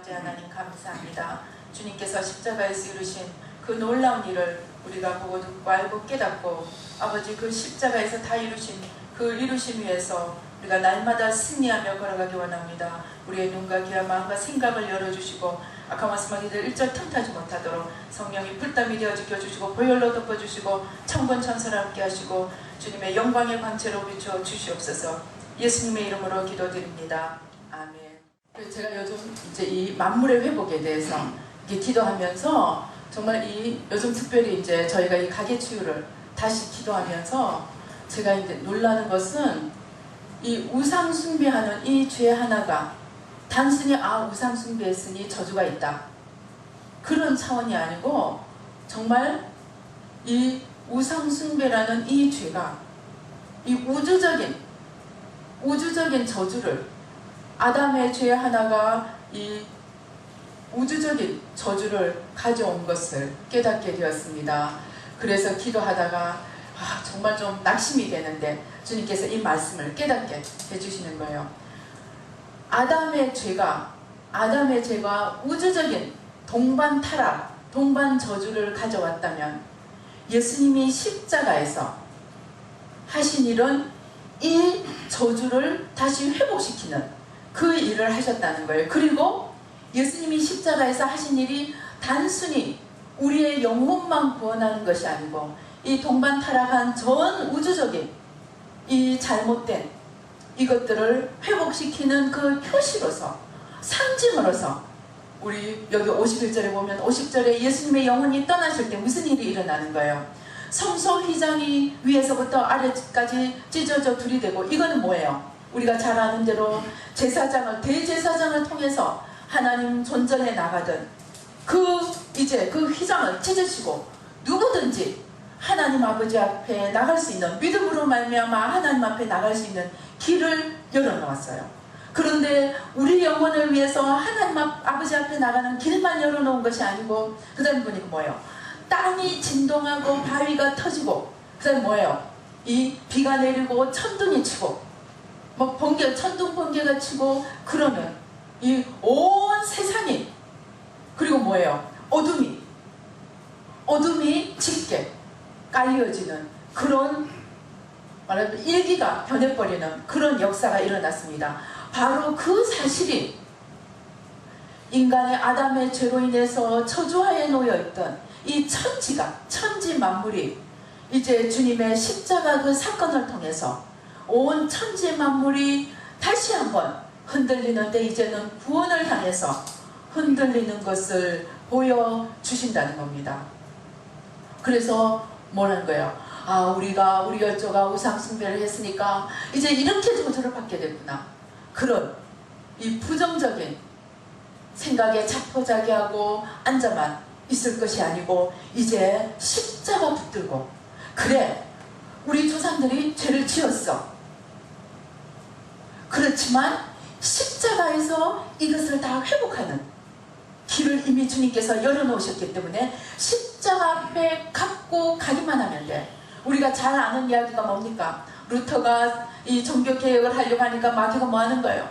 아버지 하나님 감사합니다. 주님께서 십자가에서 이루신 그 놀라운 일을 우리가 보고 듣고 알고 깨닫고 아버지 그 십자가에서 다 이루신 그 이루심 위에서 우리가 날마다 승리하며 걸어가기 원합니다. 우리의 눈과 귀와 마음과 생각을 열어주시고 아까 말씀하기들 일절 틈타지 못하도록 성령이 불담이 되어 지켜주시고 보혈로 덮어주시고 천군 천사를 함께 하시고 주님의 영광의 광채로 비추어 주시옵소서 예수님의 이름으로 기도드립니다. 그래서 제가 요즘 이제 이 만물의 회복에 대해서 이렇게 기도하면서 정말 이 요즘 특별히 이제 저희가 이 가게 치유를 다시 기도하면서 제가 이제 놀라는 것은 이 우상 숭배하는 이 죄 하나가 단순히 아 우상 숭배했으니 저주가 있다. 그런 차원이 아니고 정말 이 우상 숭배라는 이 죄가 이 우주적인 우주적인 저주를 아담의 죄 하나가 이 우주적인 저주를 가져온 것을 깨닫게 되었습니다. 그래서 기도하다가 아, 정말 좀 낙심이 되는데 주님께서 이 말씀을 깨닫게 해주시는 거예요. 아담의 죄가 아담의 죄가 우주적인 동반 타락, 동반 저주를 가져왔다면 예수님이 십자가에서 하신 일은 이 저주를 다시 회복시키는 그 일을 하셨다는 거예요. 그리고 예수님이 십자가에서 하신 일이 단순히 우리의 영혼만 구원하는 것이 아니고 이 동반 타락한 전 우주적인 이 잘못된 이것들을 회복시키는 그 표시로서 상징으로서 우리 여기 51절에 보면 50절에 예수님의 영혼이 떠나실 때 무슨 일이 일어나는 거예요? 성소 휘장이 위에서부터 아래까지 찢어져 둘이 되고 이거는 뭐예요? 우리가 잘 아는 대로 제사장을 대제사장을 통해서 하나님 존전에 나가던 그 이제 그 휘장을 찢으시고 누구든지 하나님 아버지 앞에 나갈 수 있는 믿음으로 말미암아 하나님 앞에 나갈 수 있는 길을 열어놓았어요. 그런데 우리 영혼을 위해서 하나님 앞, 아버지 앞에 나가는 길만 열어놓은 것이 아니고 그 다음 보니까 뭐예요? 땅이 진동하고 바위가 터지고 그 다음 뭐예요? 이 비가 내리고 천둥이 치고 뭐 번개 천둥 번개가 치고 그러면 이 온 세상이 그리고 뭐예요? 어둠이 어둠이 짙게 깔려지는 그런 말하면 일기가 변해버리는 그런 역사가 일어났습니다. 바로 그 사실이 인간의 아담의 죄로 인해서 저주하에 놓여있던 이 천지가 천지 만물이 이제 주님의 십자가 그 사건을 통해서 온 천지 만물이 다시 한번 흔들리는데 이제는 구원을 향해서 흔들리는 것을 보여주신다는 겁니다. 그래서 뭐라는 거예요? 아 우리가 우리 열조가 우상 숭배를 했으니까 이제 이렇게 저주를 받게 됐구나. 그런 이 부정적인 생각에 자포자기하고 앉아만 있을 것이 아니고 이제 십자가 붙들고 그래 우리 조상들이 죄를 지었어. 그렇지만 십자가에서 이것을 다 회복하는 길을 이미 주님께서 열어놓으셨기 때문에 십자가 앞에 갖고 가기만 하면 돼. 우리가 잘 아는 이야기가 뭡니까? 루터가 이 종교 개혁을 하려고 하니까 마귀가 뭐 하는 거예요?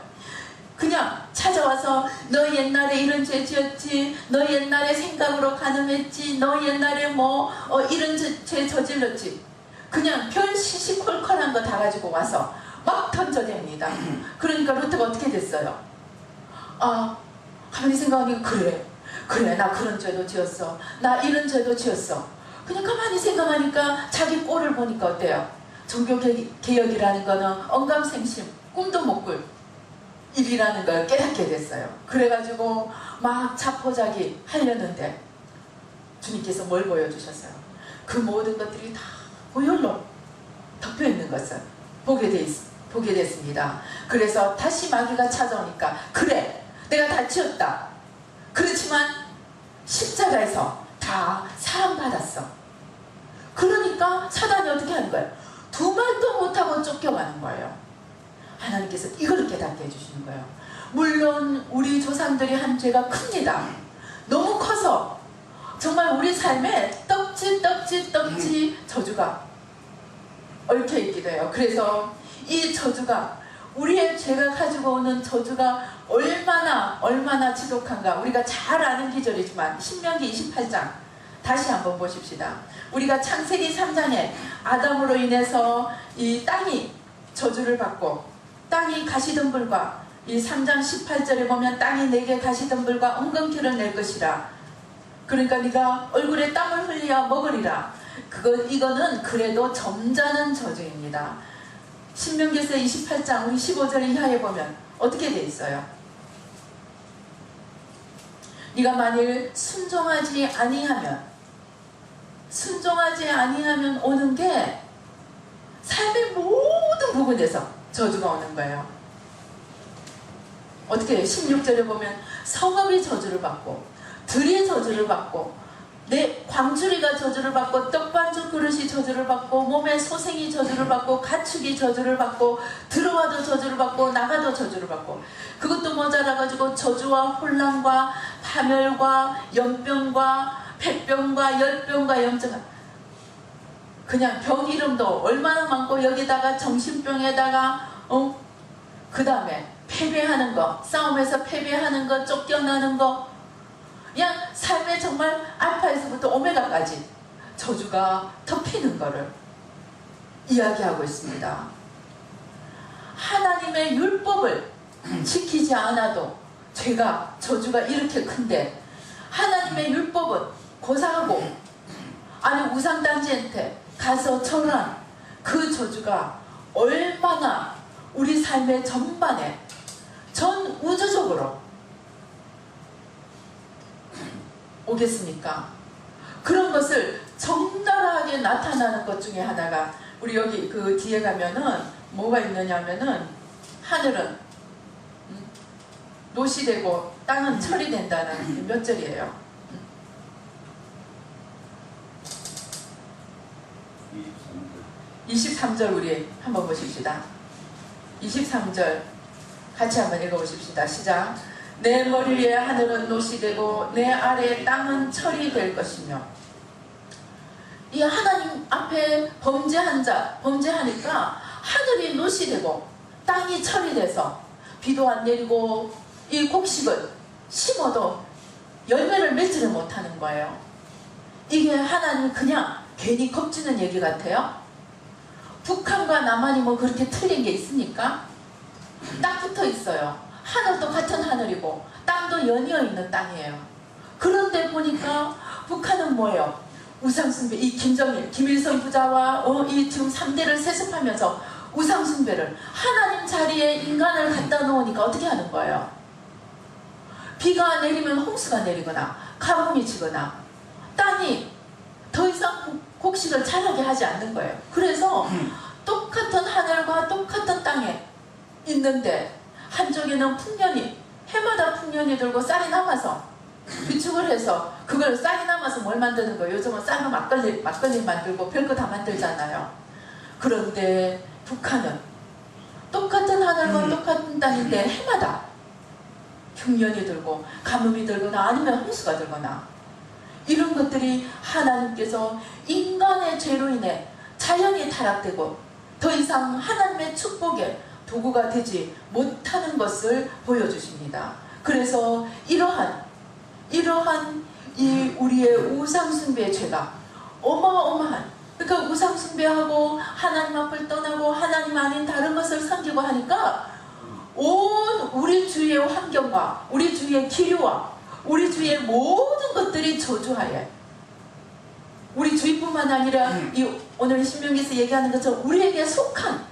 그냥 찾아와서 너 옛날에 이런 죄 지었지, 너 옛날에 생각으로 가늠했지, 너 옛날에 뭐 어, 이런 죄, 죄 저질렀지. 그냥 별 시시콜콜한 거 다 가지고 와서 막 던져댑니다. 그러니까 루터가 어떻게 됐어요? 아, 가만히 생각하니까 그래. 그래, 나 그런 죄도 지었어. 나 이런 죄도 지었어. 그냥 가만히 생각하니까 자기 꼴을 보니까 어때요? 종교개혁이라는 거는 언감생심, 꿈도 못 꿀 일이라는 걸 깨닫게 됐어요. 그래가지고 막 자포자기 하려는데 주님께서 뭘 보여주셨어요? 그 모든 것들이 다 보혈로 덮여 있는 것을 보게, 돼, 보게 됐습니다. 그래서 다시 마귀가 찾아오니까 그래 내가 다 지었다. 그렇지만 십자가에서 다 사함받았어. 그러니까 사단이 어떻게 하는 거예요? 두 말도 못하고 쫓겨가는 거예요. 하나님께서 이걸 깨닫게 해주시는 거예요. 물론 우리 조상들이 한 죄가 큽니다. 너무 커서 정말 우리 삶에 떡지 떡지 떡지 저주가 얽혀 있기도 해요. 그래서 이 저주가 우리의 죄가 가지고 오는 저주가 얼마나 얼마나 지독한가 우리가 잘 아는 기절이지만 신명기 28장 다시 한번 보십시다. 우리가 창세기 3장에 아담으로 인해서 이 땅이 저주를 받고 땅이 가시덤불과 이 3장 18절에 보면 땅이 내게 가시덤불과 엉겅퀴를 낼 것이라 그러니까 네가 얼굴에 땀을 흘리야 먹으리라 그거 이거는 그래도 점잖은 저주입니다. 신명기서 28장 우리 15절 이하에 보면 어떻게 돼 있어요? 네가 만일 순종하지 아니하면 순종하지 아니하면 오는 게 삶의 모든 부분에서 저주가 오는 거예요. 어떻게 해요? 16절에 보면 성읍이 저주를 받고 들이 저주를 받고 내 광주리가 저주를 받고 떡반죽 그릇이 저주를 받고 몸에 소생이 저주를 받고 가축이 저주를 받고 들어와도 저주를 받고 나가도 저주를 받고 그것도 모자라 가지고 저주와 혼란과 파멸과 연병과 백병과 열병과 염증 그냥 병 이름도 얼마나 많고 여기다가 정신병에다가 어? 그 다음에 패배하는 거 싸움에서 패배하는 거 쫓겨나는 거 그냥 삶의 정말 알파에서부터 오메가까지 저주가 덮이는 거를 이야기하고 있습니다. 하나님의 율법을 지키지 않아도 죄가 저주가 이렇게 큰데 하나님의 율법은 고사하고 아니 우상단지한테 가서 절한 그 저주가 얼마나 우리 삶의 전반에 전 우주적으로 오겠습니까? 그런 것을 적나라하게 나타나는 것 중에 하나가 우리 여기 그 뒤에 가면은 뭐가 있느냐면은 하늘은 음, 노시 되고 땅은 철이 된다는 몇 절이에요? 23절 우리 한번 보십시다. 23절 같이 한번 읽어보십시다. 시작. 내 머리 위에 하늘은 노시 되고 내 아래 땅은 철이 될 것이며 이 하나님 앞에 범죄한 자 범죄하니까 하늘이 노시 되고 땅이 철이 돼서 비도 안 내리고 이 곡식을 심어도 열매를 맺지를 못하는 거예요. 이게 하나님 그냥 괜히 겁주는 얘기 같아요. 북한과 남한이 뭐 그렇게 틀린 게 있습니까? 딱 붙어 있어요. 하늘도 같은 하늘이고 땅도 연이어 있는 땅이에요. 그런데 보니까 북한은 뭐예요? 우상숭배, 이 김정일, 김일성 부자와 어, 이 지금 3대를 세습하면서 우상숭배를 하나님 자리에 인간을 갖다 놓으니까 어떻게 하는 거예요? 비가 내리면 홍수가 내리거나 가뭄이 지거나 땅이 더 이상 곡식을 자라게 하지 않는 거예요. 그래서 똑같은 하늘과 똑같은 땅에 있는데 한쪽에는 풍년이 해마다 풍년이 들고 쌀이 남아서 비축을 해서 그걸 쌀이 남아서 뭘 만드는 거예요? 요즘은 쌀로 막걸리, 막걸리 만들고 별거 다 만들잖아요. 그런데 북한은 똑같은 하늘과 음. 똑같은 땅인데 해마다 흉년이 들고 가뭄이 들거나 아니면 홍수가 들거나 이런 것들이 하나님께서 인간의 죄로 인해 자연이 타락되고 더 이상 하나님의 축복에 도구가 되지 못하는 것을 보여주십니다. 그래서 이러한 이러한 이 우리의 우상숭배의 죄가 어마어마한 그러니까 우상숭배하고 하나님 앞을 떠나고 하나님 아닌 다른 것을 섬기고 하니까 온 우리 주위의 환경과 우리 주위의 기류와 우리 주위의 모든 것들이 저주하여 우리 주위뿐만 아니라 음. 이 오늘 신명기에서 얘기하는 것처럼 우리에게 속한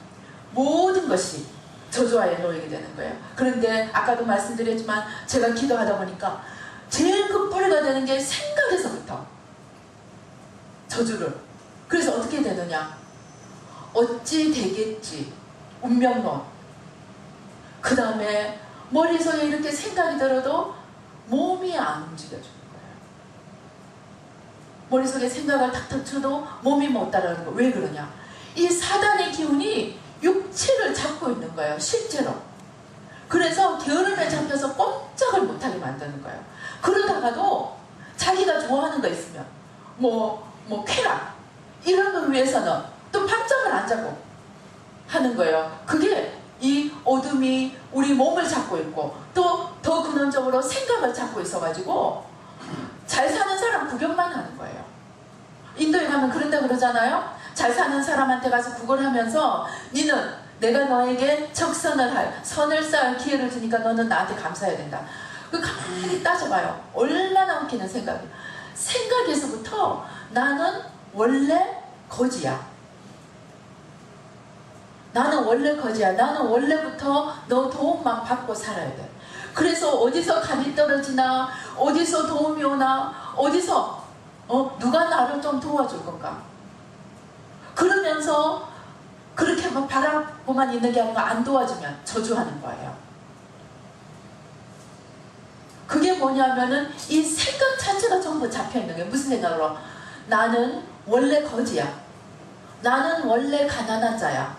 모든 것이 저주하에 놓이게 되는 거예요. 그런데 아까도 말씀드렸지만 제가 기도하다 보니까 제일 그 뿌리가 되는 게 생각에서부터 저주를. 그래서 어떻게 되느냐? 어찌 되겠지? 운명론. 그 다음에 머릿속에 이렇게 생각이 들어도 몸이 안 움직여주는 거예요. 머릿속에 생각을 탁탁 쳐도 몸이 못 따라가는 거예요. 왜 그러냐? 이 사단의 기운이 육체를 잡고 있는 거예요. 실제로. 그래서 게으름에 잡혀서 꼼짝을 못하게 만드는 거예요. 그러다가도 자기가 좋아하는 거 있으면 뭐, 뭐 쾌락 이런 걸 위해서는 또 반짝을 안 잡고 하는 거예요. 그게 이 어둠이 우리 몸을 잡고 있고 또 더 근원적으로 생각을 잡고 있어가지고 잘 사는 사람 구경만 하는 거예요. 인도에 가면 그런다 그러잖아요. 잘 사는 사람한테 가서 구걸하면서 니는 내가 너에게 적선을 할 선을 쌓을 기회를 주니까 너는 나한테 감사해야 된다. 그 가만히 따져봐요. 얼마나 웃기는 생각이. 생각에서부터 나는 원래 거지야. 나는 원래 거지야. 나는 원래부터 너 도움만 받고 살아야 돼. 그래서 어디서 감이 떨어지나, 어디서 도움이 오나, 어디서, 어, 누가 나를 좀 도와줄 건가. 그러면서 그렇게 막 바라보만 있는 게 아니라 안 도와주면 저주하는 거예요. 그게 뭐냐면은 이 생각 자체가 전부 잡혀 있는 게 무슨 생각으로 나는 원래 거지야. 나는 원래 가난한 자야.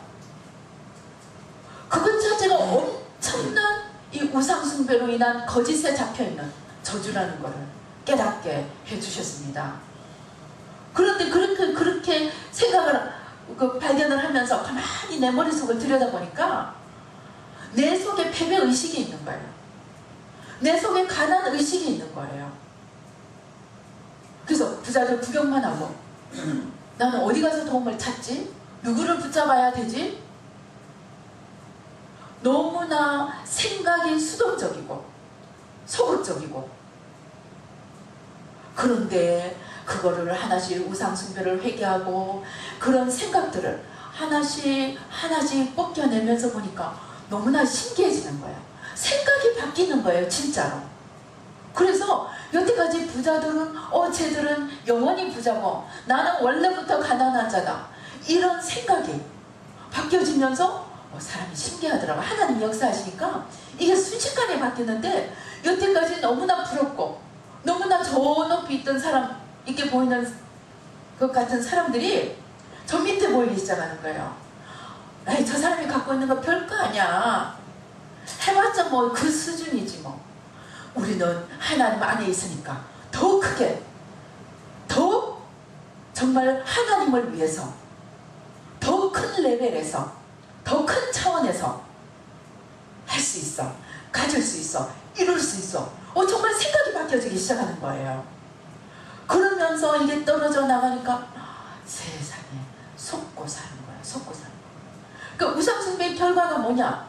그것 자체가 엄청난 이 우상숭배로 인한 거짓에 잡혀 있는 저주라는 것을 깨닫게 해주셨습니다. 그런데 그렇게 그렇게 생각을 그 발견을 하면서 가만히 내 머릿속을 들여다보니까 내 속에 패배 의식이 있는 거예요. 내 속에 가난 의식이 있는 거예요. 그래서 부자들 구경만 하고 나는 어디 가서 도움을 찾지? 누구를 붙잡아야 되지? 너무나 생각이 수동적이고 소극적이고 그런데 그거를 하나씩 우상숭배를 회개하고 그런 생각들을 하나씩 하나씩 뽑겨내면서 보니까 너무나 신기해지는 거예요. 생각이 바뀌는 거예요, 진짜로. 그래서 여태까지 부자들은 어 쟤들은 영원히 부자고 나는 원래부터 자다. 이런 생각이 바뀌어지면서 어, 사람이 신기하더라고. 하나님 역사하시니까 이게 순식간에 바뀌는데 여태까지 너무나 부럽고 너무나 저 높이 있던 사람 이렇게 보이는 것 같은 사람들이 저 밑에 보이기 시작하는 거예요. 에이, 저 사람이 갖고 있는 거 별거 아니야. 해봤자 뭐 그 수준이지 뭐. 우리는 하나님 안에 있으니까 더 크게, 더 정말 하나님을 위해서, 더 큰 레벨에서, 더 큰 차원에서 할 수 있어. 가질 수 있어. 이룰 수 있어. 어, 정말 생각이 바뀌어지기 시작하는 거예요. 그러면서 이게 떨어져 나가니까 세상에 속고 사는 거야. 속고 사는 거야. 그 우상숭배의 결과가 뭐냐?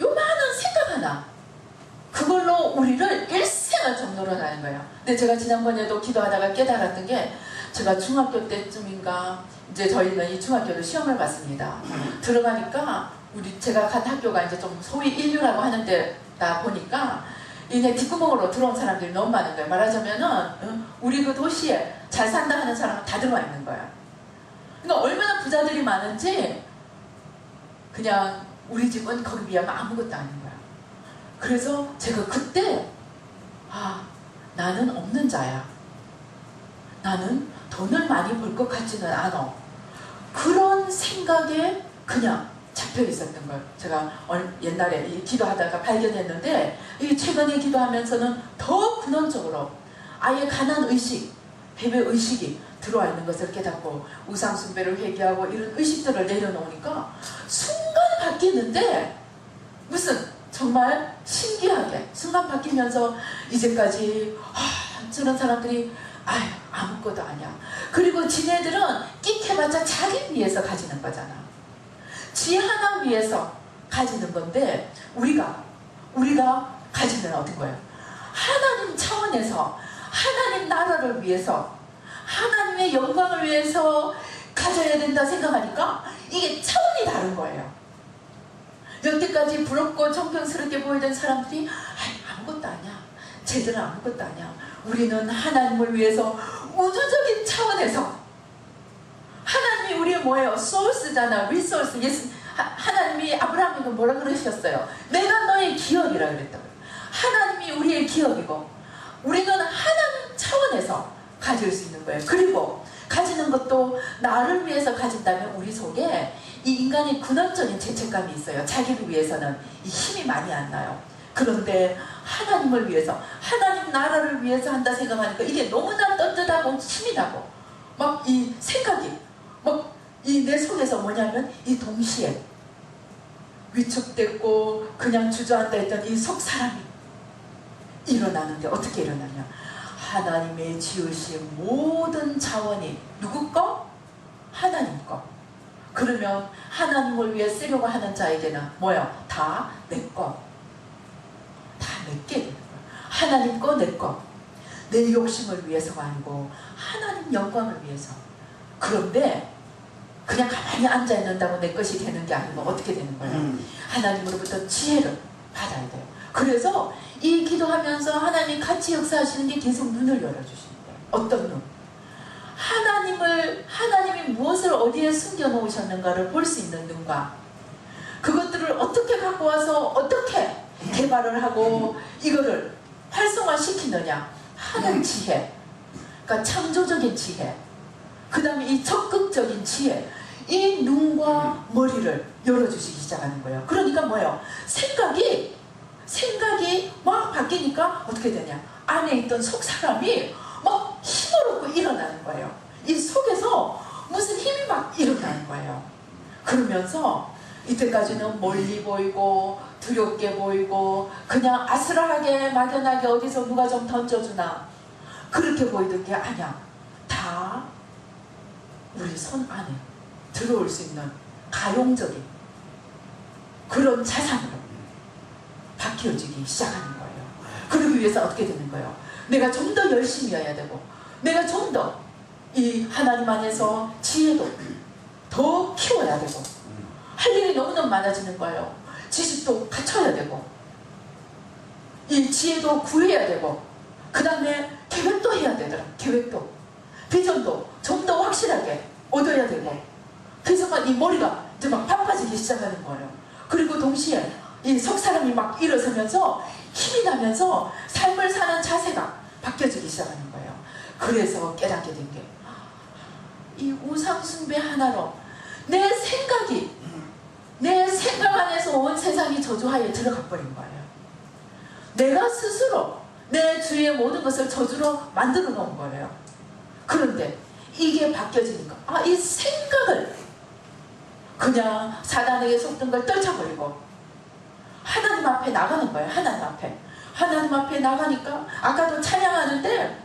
요만한 생각 하나. 그걸로 우리를 일생을 정도로 가는 거예요. 근데 제가 지난번에도 기도하다가 깨달았던 게 제가 중학교 때쯤인가 이제 저희는 이 중학교를 시험을 봤습니다. 들어가니까 우리 제가 간 학교가 이제 좀 소위 인류라고 하는데다 보니까 이제 뒷구멍으로 들어온 사람들이 너무 많은 거예요. 말하자면은 어, 우리 그 도시에 잘 산다 하는 사람은 다 들어와 있는 거야. 그러니까 얼마나 부자들이 많은지 그냥 우리 집은 거기 비하면 아무것도 아닌 거야. 그래서 제가 그때 아 나는 없는 자야. 나는 돈을 많이 벌 것 같지는 않아. 그런 생각에 그냥 잡혀 있었던 걸 제가 얼- 옛날에 이 기도하다가 발견했는데 이 최근에 기도하면서는 더 근원적으로 아예 가난 의식, 패배 의식이 들어와 있는 것을 깨닫고 우상 숭배를 회개하고 이런 의식들을 내려놓으니까 순간 바뀌는데 무슨 정말 신기하게 순간 바뀌면서 이제까지 아, 저런 사람들이 아유 아무것도 아니야. 그리고 지네들은 끽해봤자 자기 위해서 가지는 거잖아. 지 하나 위해서 가지는 건데 우리가 우리가 가지는 어떤 거예요? 하나님 차원에서 하나님 나라를 위해서 하나님의 영광을 위해서 가져야 된다 생각하니까 이게 차원이 다른 거예요. 여태까지 부럽고 정평스럽게 보이던 사람들이 아무것도 아니야. 쟤들은 아무것도 아니야. 우리는 하나님을 위해서 우주적인 차원에서 하나님이 우리의 뭐예요? 소스잖아. 리소스. 예수 하, 하나님이 아브라함에게 뭐라 그러셨어요? 내가 너의 기업이라 그랬다고요. 하나님이 우리의 기업이고 우리는 하나님 차원에서 가질 수 있는 거예요. 그리고 가지는 것도 나를 위해서 가진다면 우리 속에 이 인간의 근원적인 죄책감이 있어요. 자기를 위해서는 이 힘이 많이 안 나요. 그런데 하나님을 위해서 하나님 나라를 위해서 한다 생각하니까 이게 너무나 떳떳하고 힘이 나고 막 이 생각이 막 이 내 속에서 뭐냐면 이 동시에 위축됐고 그냥 주저앉아 있던 이 속 사람이 일어나는데 어떻게 일어나냐? 하나님의 지으신 모든 자원이 누구 거? 하나님 거. 그러면 하나님을 위해 쓰려고 하는 자에게는 뭐야? 다 내 거. 다 내게 되는 거야. 하나님 거, 내 거. 내 욕심을 위해서가 아니고 하나님 영광을 위해서. 그런데 그냥 가만히 앉아 있는다고 내 것이 되는 게 아니고 어떻게 되는 거예요? 음. 하나님으로부터 지혜를 받아야 돼요. 그래서 이 기도하면서 하나님 같이 역사하시는 게 계속 눈을 열어주신대요. 어떤 눈? 하나님을, 하나님이 무엇을 어디에 숨겨 놓으셨는가를 볼 수 있는 눈과 그것들을 어떻게 갖고 와서 어떻게 개발을 하고 이거를 활성화시키느냐 하는 지혜. 그러니까 창조적인 지혜. 그 다음에 이 적극적인 지혜. 이 눈과 머리를 열어주시기 시작하는 거예요. 그러니까 뭐예요? 생각이 생각이 막 바뀌니까 어떻게 되냐? 안에 있던 속 사람이 막 힘을 얻고 일어나는 거예요. 이 속에서 무슨 힘이 막 일어나는 거예요. 그러면서 이때까지는 멀리 보이고 두렵게 보이고 그냥 아슬하게 막연하게 어디서 누가 좀 던져주나 그렇게 보이던 게 아니야. 다 우리 손 안에 들어올 수 있는 가용적인 그런 자산으로 바뀌어지기 시작하는 거예요. 그러기 위해서 어떻게 되는 거예요? 내가 좀 더 열심히 해야 되고, 내가 좀 더 이 하나님 안에서 지혜도 더 키워야 되고, 할 일이 너무너무 많아지는 거예요. 지식도 갖춰야 되고, 이 지혜도 구해야 되고, 그 다음에 계획도 해야 되더라. 계획도. 비전도 좀 더 확실하게 얻어야 되고, 그래서 막 이 머리가 이제 막 바빠지기 시작하는 거예요. 그리고 동시에 이석 사람이 막 일어서면서 힘이 나면서 삶을 사는 자세가 바뀌어지기 시작하는 거예요. 그래서 깨닫게 된 게 이 우상 숭배 하나로 내 생각이 내 생각 안에서 온 세상이 저주하에 들어가 버린 거예요. 내가 스스로 내 주위의 모든 것을 저주로 만들어 놓은 거예요. 그런데 이게 바뀌어지니까 아이 생각을 그냥 사단에게 속던 걸 떨쳐버리고 하나님 앞에 나가는 거예요. 하나님 앞에. 하나님 앞에 나가니까 아까도 찬양하는데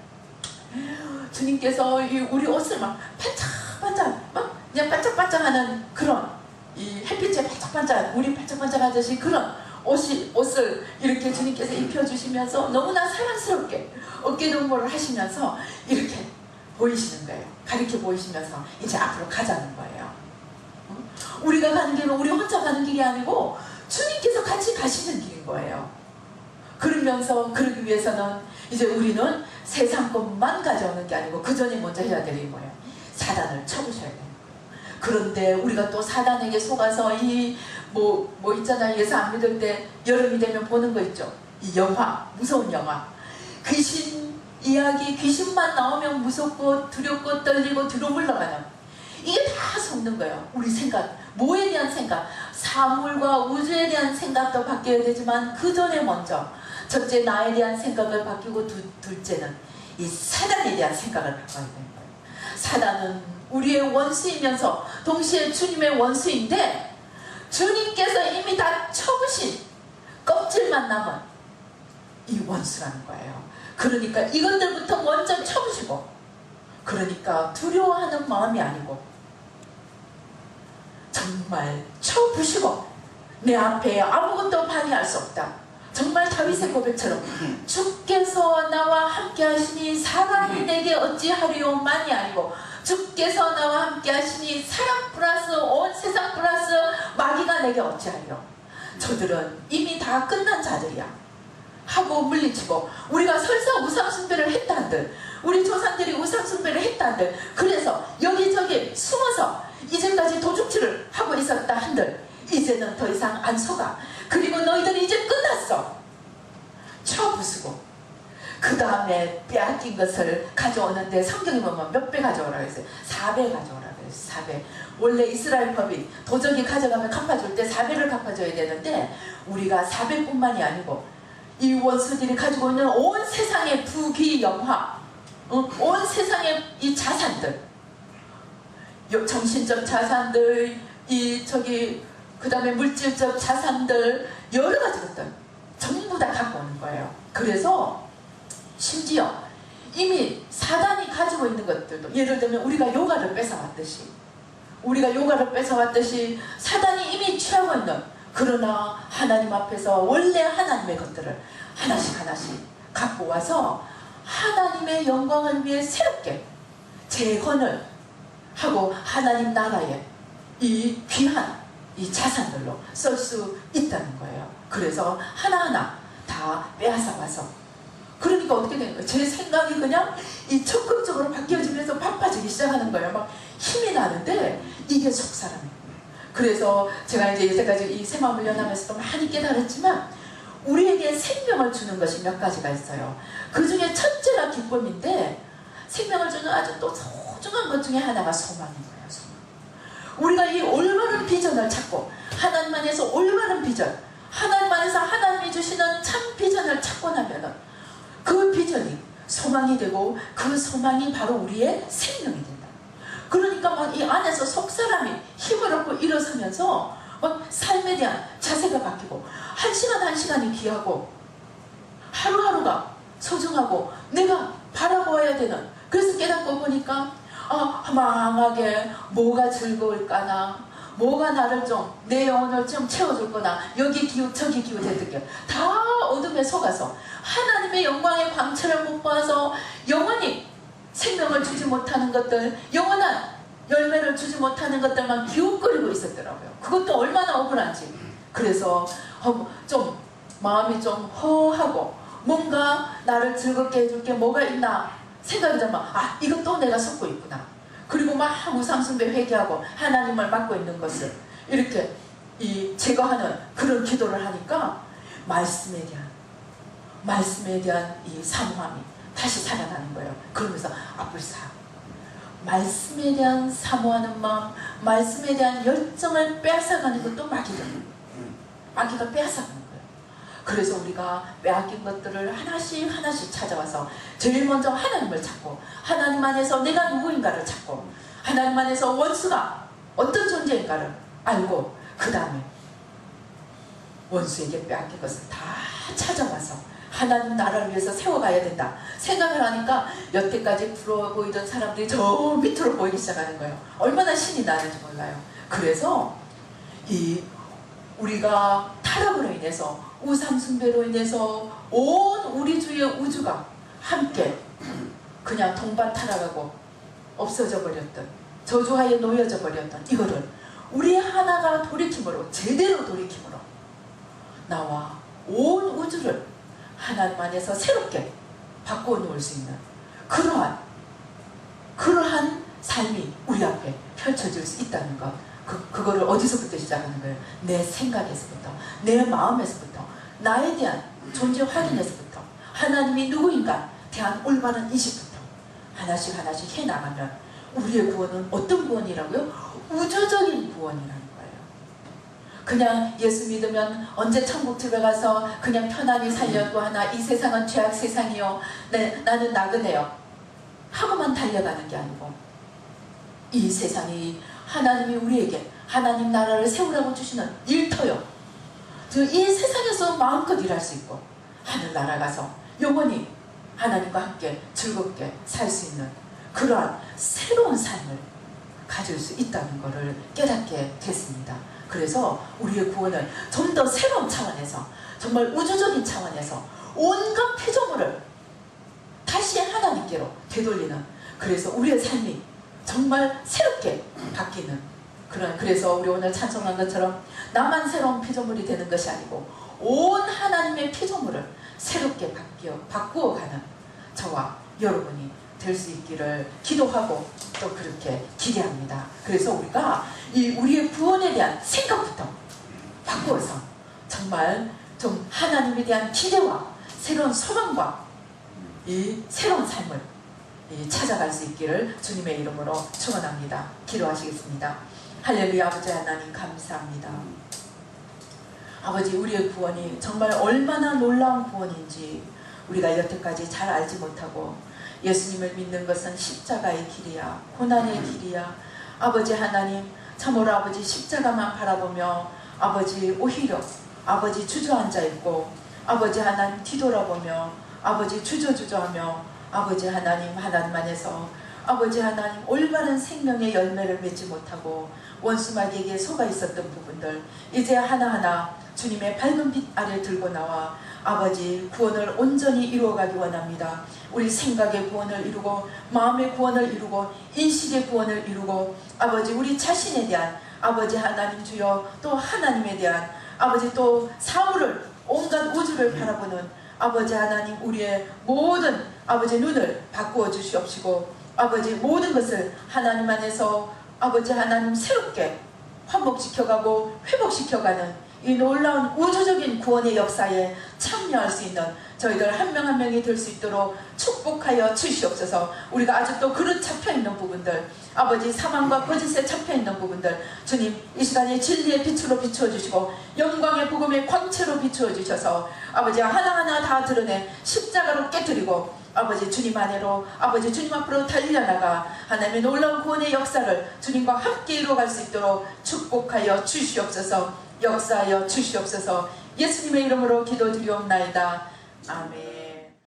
주님께서 이 우리 옷을 막 반짝반짝 막 그냥 반짝반짝하는 그런 이 햇빛에 반짝반짝 우리 반짝반짝하듯이 그런 옷이 옷을 이렇게 주님께서 입혀주시면서 너무나 사랑스럽게 어깨 동무를 하시면서 이렇게 보이시는 거예요. 가리켜 보이시면서 이제 앞으로 가자는 거예요. 응? 우리가 가는 길은 우리 혼자 가는 길이 아니고 주님께서 같이 가시는 길인 거예요. 그러면서 그러기 위해서는 이제 우리는 세상 것만 가져오는 게 아니고 그 전에 먼저 해야 되는 거예요. 사단을 쳐부셔야 거예요. 그런데 우리가 또 사단에게 속아서 이뭐뭐 있잖아요. 예수 안 믿을 때 여름이 되면 보는 거 있죠. 이 영화 무서운 영화 귀신 이야기 귀신만 나오면 무섭고 두렵고 떨리고 뒤로 물러가는 이게 다 속는 거예요. 우리 생각 뭐에 대한 생각 사물과 우주에 대한 생각도 바뀌어야 되지만 그 전에 먼저 첫째 나에 대한 생각을 바뀌고 두, 둘째는 이 사단에 대한 생각을 바꿔야 되는 거예요. 사단은 우리의 원수이면서 동시에 주님의 원수인데 주님께서 이미 다 쳐부신 껍질만 남은 이 원수라는 거예요. 그러니까 이것들부터 먼저 쳐부시고 그러니까 두려워하는 마음이 아니고 정말 쳐부시고 내 앞에 아무것도 방해할 수 없다. 정말 다윗의 고백처럼 주께서 나와 함께 하시니 사람이 내게 어찌하리오만이 아니고 주께서 나와 함께 하시니 사람 플러스 온 세상 플러스 마귀가 내게 어찌하리오 저들은 이미 다 끝난 자들이야 하고 물리치고 우리가 설사 우상숭배를 했다 한들 우리 조상들이 우상숭배를 했다 한들 그래서 여기저기 숨어서 이제까지 도둑질을 하고 있었다 한들 이제는 더 이상 안 속아. 그리고 너희들이 이제 끝났어. 쳐부수고 그 다음에 빼앗긴 것을 가져오는데 성경에 보면 몇 배 가져오라 그랬어요? 4배 가져오라 그랬어요 4배. 원래 이스라엘 법이 도적이 가져가면 갚아줄 때 4배를 갚아줘야 되는데 우리가 4배뿐만이 아니고 이 원수들이 가지고 있는 온 세상의 부귀 영화 어, 온 세상의 이 자산들 요- 정신적 자산들 이 저기 그 다음에 물질적 자산들 여러 가지 것들 전부 다 갖고 오는 거예요. 그래서 심지어 이미 사단이 가지고 있는 것들도 예를 들면 우리가 요가를 뺏어왔듯이 우리가 요가를 뺏어왔듯이 사단이 이미 취하고 있는 그러나 하나님 앞에서 원래 하나님의 것들을 하나씩 하나씩 갖고 와서 하나님의 영광을 위해 새롭게 재건을 하고 하나님 나라에 이 귀한 이 자산들로 쓸 수 있다는 거예요. 그래서 하나하나 다 빼앗아 와서 그러니까 어떻게 되는 거예요? 제 생각이 그냥 이 적극적으로 바뀌어지면서 바빠지기 시작하는 거예요. 막 힘이 나는데 이게 속사람이에요. 그래서 제가 이제 여태까지 이 새 마음을 연하면서도 많이 깨달았지만 우리에게 생명을 주는 것이 몇 가지가 있어요. 그 중에 첫째가 기쁨인데 생명을 주는 아주 또 소중한 것 중에 하나가 소망인 거예요. 소망. 우리가 이 올바른 비전을 찾고 하나님 안에서 올바른 비전, 하나님 안에서 하나님이 주시는 참 비전을 찾고 나면은 그 비전이 소망이 되고 그 소망이 바로 우리의 생명이 된다. 그러니까 막 이 안에서 속 사람이 힘을 얻고 일어서면서 막 삶에 대한 자세가 바뀌고 한 시간 한 시간이 귀하고 하루하루가 소중하고 내가 바라보아야 되는 그래서 깨닫고 보니까 아 망하게 뭐가 즐거울까나 뭐가 나를 좀 내 영혼을 좀 채워줄 거나 여기 기우 저기 기우 대득게 다 어둠에 속아서 하나님의 영광의 광채를 못 봐서 영원히 생명을 주지 못하는 것들 영원한 열매를 주지 못하는 것들만 기웃거리고 있었더라고요. 그것도 얼마나 억울한지. 그래서 어, 좀 마음이 좀 허하고 뭔가 나를 즐겁게 해줄 게 뭐가 있나 생각이 들면 아 이것도 내가 속고 있구나. 그리고 막 우상숭배 회개하고 하나님을 맡고 있는 것을 이렇게 이 제거하는 그런 기도를 하니까 말씀에 대한 말씀에 대한 이 사모함이 다시 살아나는 거예요. 그러면서 아뿔싸 말씀에 대한 사모하는 마음, 말씀에 대한 열정을 빼앗아가는 것도 마귀죠. 마귀가 빼앗아가는 거예요. 그래서 우리가 빼앗긴 것들을 하나씩 하나씩 찾아와서 제일 먼저 하나님을 찾고 하나님 안에서 내가 누구인가를 찾고 하나님 안에서 원수가 어떤 존재인가를 알고 그 다음에 원수에게 빼앗긴 것을 다 찾아와서 하나님 나라를 위해서 세워가야 된다. 생각을 하니까 여태까지 부러워 보이던 사람들이 저 밑으로 보이기 시작하는 거예요. 얼마나 신이 나는지 몰라요. 그래서 이 우리가 타락으로 인해서 우상숭배로 인해서 온 우리 주의 우주가 함께 그냥 동반 타락하고 없어져 버렸던 저주하에 놓여져 버렸던 이거를 우리 하나가 돌이킴으로 제대로 돌이킴으로 나와 온 우주를 하나님 안에서 새롭게 바꾸어 놓을 수 있는 그러한 그러한 삶이 우리 앞에 펼쳐질 수 있다는 것 그, 그거를 어디서부터 시작하는 거예요? 내 생각에서부터 내 마음에서부터 나에 대한 존재 확인에서부터 하나님이 누구인가 대한 올바른 인식부터 하나씩 하나씩 해나가면 우리의 구원은 어떤 구원이라고요? 우주적인 구원이라는 거예요. 그냥 예수 믿으면 언제 천국 들어가서 그냥 편안히 살려고 하나 이 세상은 죄악 세상이요. 네, 나는 나그네요. 하고만 달려가는 게 아니고 이 세상이 하나님이 우리에게 하나님 나라를 세우라고 주시는 일터요. 이 세상에서 마음껏 일할 수 있고 하늘 날아가서 영원히 하나님과 함께 즐겁게 살 수 있는 그러한 새로운 삶을 가질 수 있다는 것을 깨닫게 됐습니다. 그래서 우리의 구원은 좀 더 새로운 차원에서 정말 우주적인 차원에서 온갖 피조물을 다시 하나님께로 되돌리는 그래서 우리의 삶이 정말 새롭게 바뀌는 그런 그래서 우리 오늘 찬송한 것처럼 나만 새로운 피조물이 되는 것이 아니고 온 하나님의 피조물을 새롭게 바뀌어 바꾸어 가는 저와 여러분이 될 수 있기를 기도하고 또 그렇게 기대합니다. 그래서 우리가 이 우리의 구원에 대한 생각부터 바꾸어서 정말 좀 하나님에 대한 기대와 새로운 소망과 이 새로운 삶을 찾아갈 수 있기를 주님의 이름으로 축원합니다. 기도하시겠습니다. 할렐루야 아버지 하나님 감사합니다. 아버지 우리의 구원이 정말 얼마나 놀라운 구원인지 우리가 여태까지 잘 알지 못하고 예수님을 믿는 것은 십자가의 길이야 고난의 길이야 아버지 하나님 참으로 아버지 십자가만 바라보며 아버지 오히려 아버지 주저앉아 있고 아버지 하나님 뒤돌아보며 아버지 주저주저하며 아버지 하나님 하나님 안에서 아버지 하나님 올바른 생명의 열매를 맺지 못하고 원수마귀에게 속아 있었던 부분들 이제 하나하나 주님의 밝은 빛 아래 들고 나와 아버지 구원을 온전히 이루어가기 원합니다. 우리 생각의 구원을 이루고 마음의 구원을 이루고 인식의 구원을 이루고 아버지 우리 자신에 대한 아버지 하나님 주여 또 하나님에 대한 아버지 또 사물을 온갖 우주를 바라보는 아버지 하나님 우리의 모든 아버지 눈을 바꾸어 주시옵시고 아버지 모든 것을 하나님 안에서 아버지 하나님 새롭게 환복시켜가고 회복시켜가는 이 놀라운 우주적인 구원의 역사에 참여할 수 있는 저희들 한명한 명이 될 수 있도록 축복하여 주시옵소서. 우리가 아직도 그릇 잡혀 있는 부분들 아버지 사망과 거짓에 잡혀 있는 부분들 주님 이 시간에 진리의 빛으로 비추어 주시고 영광의 복음의 광채로 비추어 주셔서 아버지 하나하나 다 드러내 십자가로 깨뜨리고 아버지 주님 안으로 아버지 주님 앞으로 달려나가 하나님의 놀라운 구원의 역사를 주님과 함께 이루어갈 수 있도록 축복하여 주시옵소서 역사하여 주시옵소서. 예수님의 이름으로 기도드리옵나이다. 아멘